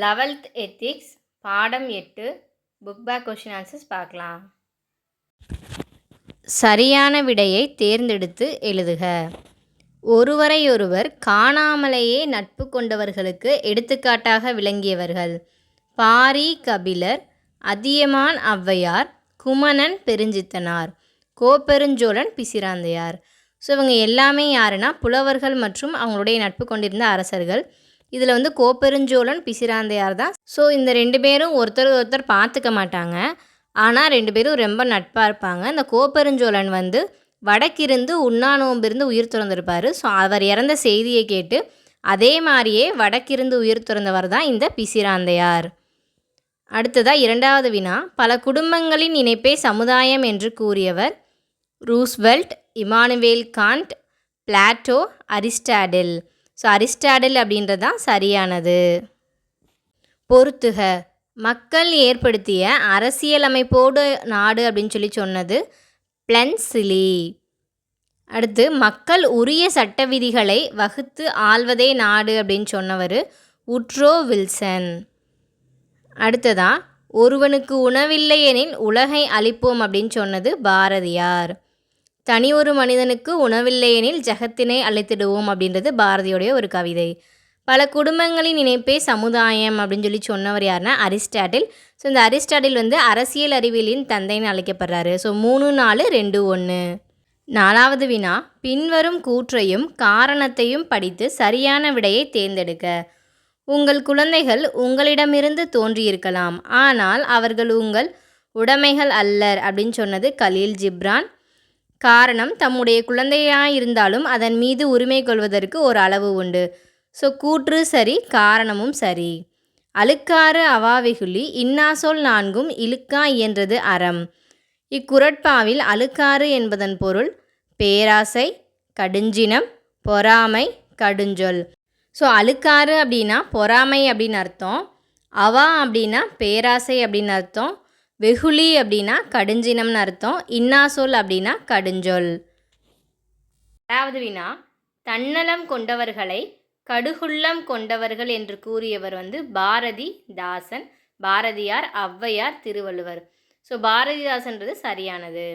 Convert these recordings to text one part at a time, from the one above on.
Eleventh ethics பாடம் எட்டு book back question answers பார்க்கலாம். சரியான விடையை தேர்ந்தெடுத்து எழுதுக. ஒருவரையொருவர் காணாமலேயே நட்பு கொண்டவர்களுக்கு எடுத்துக்காட்டாக விளங்கியவர்கள். பாரி கபிலர் அதியமான் ஔவையார் குமணன் பெருஞ்சித்தனார் கோப்பெருஞ்சோழன் பிசிராந்தையார். ஸோ இவங்க எல்லாமே யாருன்னா புலவர்கள் மற்றும் அவங்களுடைய நட்பு கொண்டிருந்த அரசர்கள். இதில் வந்து கோப்பெருஞ்சோழன் பிசிராந்தையார் தான் ஸோ இந்த ரெண்டு பேரும் ஒருத்தர் ஒருத்தர் பார்த்துக்க மாட்டாங்க. ஆனால் ரெண்டு பேரும் ரொம்ப நட்பாக இருப்பாங்க. இந்த கோப்பெருஞ்சோழன் வந்து வடக்கிருந்து உண்ணாநோம்பிருந்து உயிர் துறந்திருப்பார். ஸோ அவர் இறந்த செய்தியை கேட்டு அதே மாதிரியே வடக்கிருந்து உயிர் துறந்தவர் தான் இந்த பிசிராந்தையார். அடுத்ததாக இரண்டாவது வினா. பல குடும்பங்களின் இணைப்பே சமுதாயம் என்று கூறியவர் Roosevelt Immanuel Kant Plato Aristotle so Aristotle அப்படின்றது தான் சரியானது. பொறுத்துக. மக்கள் ஏற்படுத்திய அரசியலமைப்போடு நாடு அப்படின்னு சொல்லி சொன்னது பிளன்சிலி. அடுத்து மக்கள் உரிய சட்ட விதிகளை வகுத்து ஆள்வதே நாடு அப்படின்னு சொன்னவர் உட்ரோ வில்சன். அடுத்ததான் ஒருவனுக்கு உணவில்லையெனில் உலகை அழிப்போம் அப்படின்னு சொன்னது பாரதியார். தனி ஒரு மனிதனுக்கு உணவில்லையெனில் ஜகத்தினை அழைத்திடுவோம் அப்படின்றது பாரதியோடைய ஒரு கவிதை. பல குடும்பங்களின் இணைப்பே சமுதாயம் அப்படின்னு சொல்லி சொன்னவர் யாருன்னா அரிஸ்டாட்டில். ஸோ இந்த அரிஸ்டாட்டில் வந்து அரசியல் அறிவியலின் தந்தைன்னு அழைக்கப்படுறாரு. ஸோ மூணு நாலு ரெண்டு ஒன்று நாலாவது வினா பின்வரும் கூற்றையும் காரணத்தையும் படித்து சரியான விடையை தேர்ந்தெடுக்க. உங்கள் குழந்தைகள் உங்களிடமிருந்து தோன்றியிருக்கலாம். ஆனால் அவர்கள் உங்கள் உடைமைகள் அல்லர் அப்படின்னு சொன்னது கலீல் ஜிப்ரான். காரணம் தம்முடைய குழந்தையாக இருந்தாலும் அதன் மீது உரிமை கொள்வதற்கு ஒரு அளவு உண்டு. ஸோ கூற்று சரி காரணமும் சரி. அழுக்காறு அவாவெகுளி இன்னாசொல் நான்கும் இழுக்கா இயன்றது அறம். இக்குரட்பாவில் அழுக்காறு என்பதன் பொருள் பேராசை கடுஞ்சினம் பொறாமை கடுஞ்சொல். ஸோ அழுக்காறு அப்படின்னா பொறாமை அப்படின்னு அர்த்தம். அவா அப்படின்னா பேராசை அப்படின்னு அர்த்தம். வெகுளி அப்படின்னா கடுஞ்சினம்னு அர்த்தம். இன்னாசொல் அப்படின்னா கடுஞ்சொல். அதாவது வினா தன்னலம் கொண்டவர்களை கடுகுள்ளம் கொண்டவர்கள் என்று கூறியவர் வந்து பாரதி தாசன் பாரதியார் ஔவையார் திருவள்ளுவர். ஸோ பாரதிதாசன்றது சரியானது.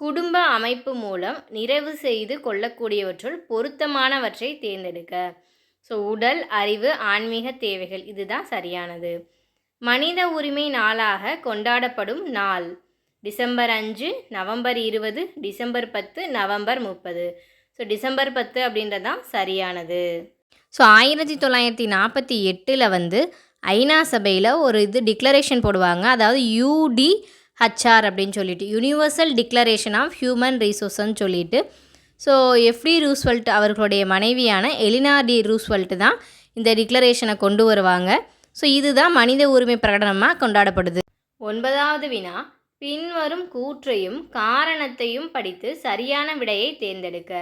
குடும்ப அமைப்பு மூலம் நிறைவு செய்து கொள்ளக்கூடியவற்றுள் பொருத்தமானவற்றை தேர்ந்தெடுக்க. ஸோ உடல் அறிவு ஆன்மீக தேவைகள் இதுதான் சரியானது. மனித உரிமை நாளாக கொண்டாடப்படும் நாள். டிசம்பர் அஞ்சு நவம்பர் இருபது டிசம்பர் பத்து நவம்பர் முப்பது. ஸோ டிசம்பர் பத்து அப்படின்றது தான் சரியானது. ஸோ ஆயிரத்தி தொள்ளாயிரத்தி நாற்பத்தி எட்டில் வந்து ஐநா சபையில் ஒரு இது டிக்ளரேஷன் போடுவாங்க. அதாவது யூடி ஹச்ஆர் அப்படின்னு சொல்லிட்டு யூனிவர்சல் டிக்ளரேஷன் ஆஃப் ஹியூமன் ரிசோர்ஸ்ன்னு சொல்லிட்டு. ஸோ எஃப்டி ரூஸ்வெல்ட் அவர்களுடைய மனைவியான எலினா டி ரூஸ்வெல்ட் தான் இந்த டிக்ளரேஷனை கொண்டு வருவாங்க. ஸோ இதுதான் மனித உரிமை பிரகடனமாக கொண்டாடப்படுது. ஒன்பதாவது வினா. பின்வரும் கூற்றையும் காரணத்தையும் படித்து சரியான விடையை தேர்ந்தெடுக்க.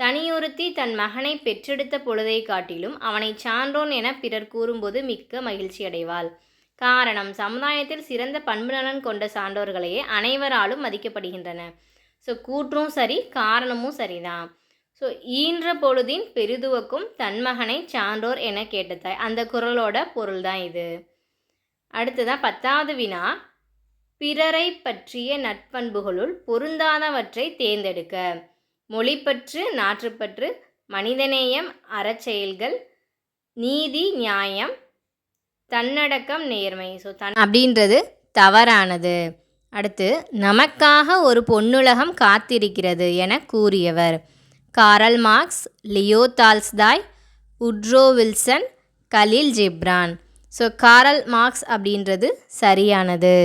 தனியொருத்தி தன் மகனை பெற்றெடுத்த பொழுதை காட்டிலும் அவனை சான்றோன் என பிறர் கூறும்போது மிக்க மகிழ்ச்சி அடைவாள். காரணம் சமுதாயத்தில் சிறந்த பண்பு நலன் கொண்ட சான்றோர்களையே அனைவராலும் மதிக்கப்படுகின்றன. ஸோ கூற்றும் சரி காரணமும் சரிதான். ஸோ ஈன்ற பொழுதின் பெரிதுவக்கும் தன்மகனை சான்றோர் என கேட்டதாய். அந்த குரலோட பொருள் தான் இது. அடுத்ததான் பத்தாவது வினா. பிறரை பற்றிய நட்பண்புகளுள் பொருந்தாதவற்றை தேர்ந்தெடுக்க. மொழிப்பற்று நாற்றுப்பற்று மனிதநேயம் அறச்செயல்கள் நீதி நியாயம் தன்னடக்கம் நேர்மை. ஸோ தன் அப்படின்றது தவறானது. அடுத்து நமக்காக ஒரு பொன்னுலகம் காத்திருக்கிறது என கூறியவர். Karl Marx Leo Tolstoy Woodrow Wilson Khalil Gibran so Karl Marx அப்படின்றது சரியானது.